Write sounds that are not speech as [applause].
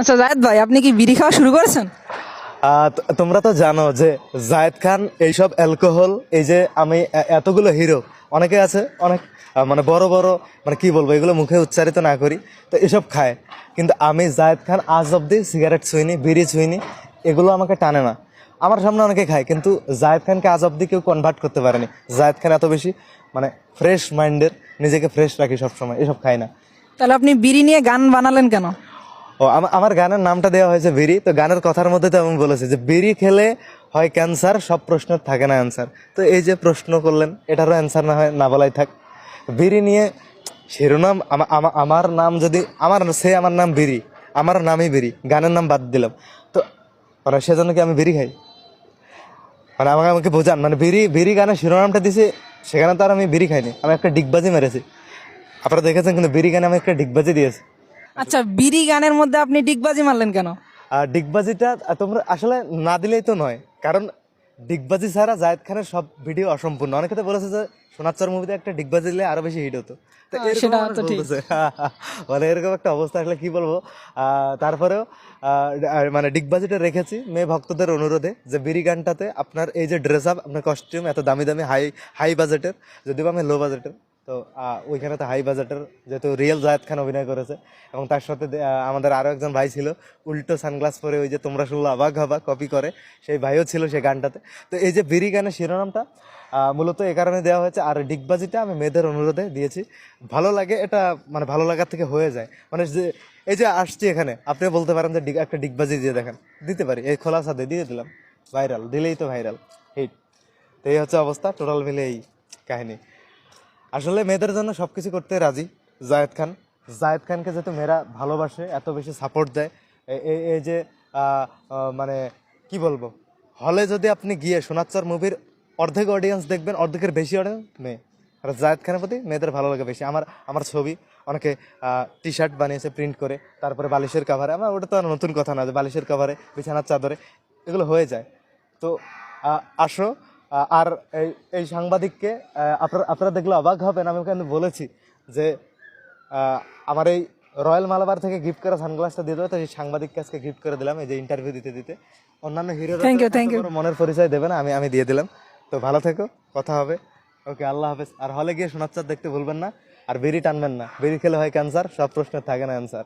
আচ্ছা জায়েদ ভাই আপনি কি বিড়ি খাওয়া শুরু করেছেন? তোমরা তো জানো যে জায়েদ খান এইসব অ্যালকোহল এই যে আমি এতগুলো হিরো অনেকে আছে অনেক মানে বড় বড় মানে কি বলব এগুলো মুখে উচ্চারিত না করি তো এসব খায়। কিন্তু আমি জায়েদ খান আজ অব্দি সিগারেট ছুঁইনি বিড়ি ছুঁইনি এগুলো আমাকে টানে না। আমার সামনে অনেকে খায় কিন্তু জায়েদ খানকে আজ অব্দি কেউ কনভার্ট করতে পারেনি। জায়েদ খান এত বেশি মানে ফ্রেশ মাইন্ডের নিজেকে ফ্রেশ রাখি সবসময় এসব খায় না। তাহলে আপনি বিড়ি নিয়ে গান বানালেন কেন? ও আমার গানের নামটা দেওয়া হয়েছে বিড়ি, তো গানের কথার মধ্যে তো আমি বলেছি যে বিড়ি খেলে হয় ক্যান্সার, সব প্রশ্নের থাকে না অ্যান্সার। তো এই যে প্রশ্ন করলেন, এটারও অ্যান্সার না হয়, না বলাই থাক। বিড়ি নিয়ে শিরোনাম, আমা- আমা- আমার নাম যদি আমার সে আমার নাম বিড়ি, আমার নামই বিড়ি, গানের নাম বাদ দিলাম। তো মানে সেজন্য কি আমি বিড়ি খাই? মানে আমাকে আমাকে বোঝান মানে বিড়ি বিড়ি গানের শিরোনামটা দিছে, সেখানে তো আর আমি বিড়ি খাইনি, আমি একটা ডিগবাজি মেরেছি। আপনারা দেখেছেন কিন্তু বিড়ি গানে আমি একটা ডিগবাজি দিয়েছি। আচ্ছা বিড়ি গানের মধ্যে আপনি ডিগবাজি মারলেন কেন? ডিগবাজিটা তোমরা আসলে না দিলেই তো নয়। কারণ ডিগবাজি ছাড়া জায়েদ খানের সব ভিডিও অসম্পূর্ণ। অনেকে তো বলেছে যে সোনাচ্চর মুভিতে একটা ডিগবাজি দিলে আরও বেশি হিট হতো। হ্যাঁ, সেটা তো ঠিক। [laughs] মানে এরকম একটা অবস্থা আসলে কি বলব? আহ, তারপরেও মানে ডিগবাজিটা রেখেছি মেয়ে ভক্তদের অনুরোধে যে বিড়ি গানটাতে আপনার এই যে ড্রেস আপ আপনার কস্টিউম এত দামি দামি হাই হাই বাজেটের যদিও আমি লো বাজেটের তো ওইখানে তো হাই বাজেটের যেহেতু রিয়েল জায়েদ খান অভিনয় করেছে এবং তার সাথে আমাদের আরও একজন ভাই ছিল, উল্টো সানগ্লাস পরে ওই যে তোমরা শুনলো অবাক হবা কপি করে, সেই ভাইও ছিল সেই গানটাতে। তো এই যে বিড়ি গানের শিরোনামটা মূলত এ কারণে দেওয়া হয়েছে, আর ডিগবাজিটা আমি মেয়েদের অনুরোধে দিয়েছি। ভালো লাগে, এটা মানে ভালো লাগার থেকে হয়ে যায়। মানে যে, এই যে আসছি এখানে আপনি বলতে পারেন যে একটা ডিগবাজি দিয়ে দেখেন। দিতে পারি, এই খোলা সাথে দিয়ে দিলাম। ভাইরাল, দিলেই তো ভাইরাল হিট তো এই হচ্ছে অবস্থা টোটাল মিলে এই কাহিনী। আসলে মেয়েদের জন্য সব কিছু করতে রাজি। জায়েদ খান। জায়েদ খানকে যেহেতু মেয়েরা ভালোবাসে, এত বেশি সাপোর্ট দেয় এই যে মানে কি বলব? হলে যদি আপনি গিয়ে সোনাচ্চর মুভির অর্ধেক অডিয়েন্স দেখবেন, অর্ধেকের বেশি অডিয়েন্স মেয়ে। আর জায়েদ খানের প্রতি মেয়েদের ভালো লাগে বেশি। আমার আমার ছবি, অনেকে টি শার্ট বানিয়েছে প্রিন্ট করে, তারপরে বালিশের কাভারে আমার ওটা তো আর নতুন কথা না যে বালিশের কাভারে বিছানার চাদরে, এগুলো হয়ে যায়। তো আসো আর এই এই সাংবাদিককে আপনারা আপনারা দেখলে অবাক হবেন আমি কিন্তু বলেছি যে আমার এই রয়্যাল মালাবার থেকে গিফট করা সানগ্লাসটা দিয়ে দেবে তো এই সাংবাদিককে আজকে গিফট করে দিলাম এই যে ইন্টারভিউ দিতে দিতে। অন্যান্য hero thank you thank you মনের পরিচয় দেবে না আমি আমি দিয়ে দিলাম। তো ভালো থেকো কথা হবে। ওকে আল্লাহ হাফেজ। আর হলে গিয়ে সোনাচ্চার দেখতে ভুলবেন না আর বিড়ি টানবেন না। বিড়ি খেলে হয় ক্যান্সার সব প্রশ্নের থাকে না অ্যান্সার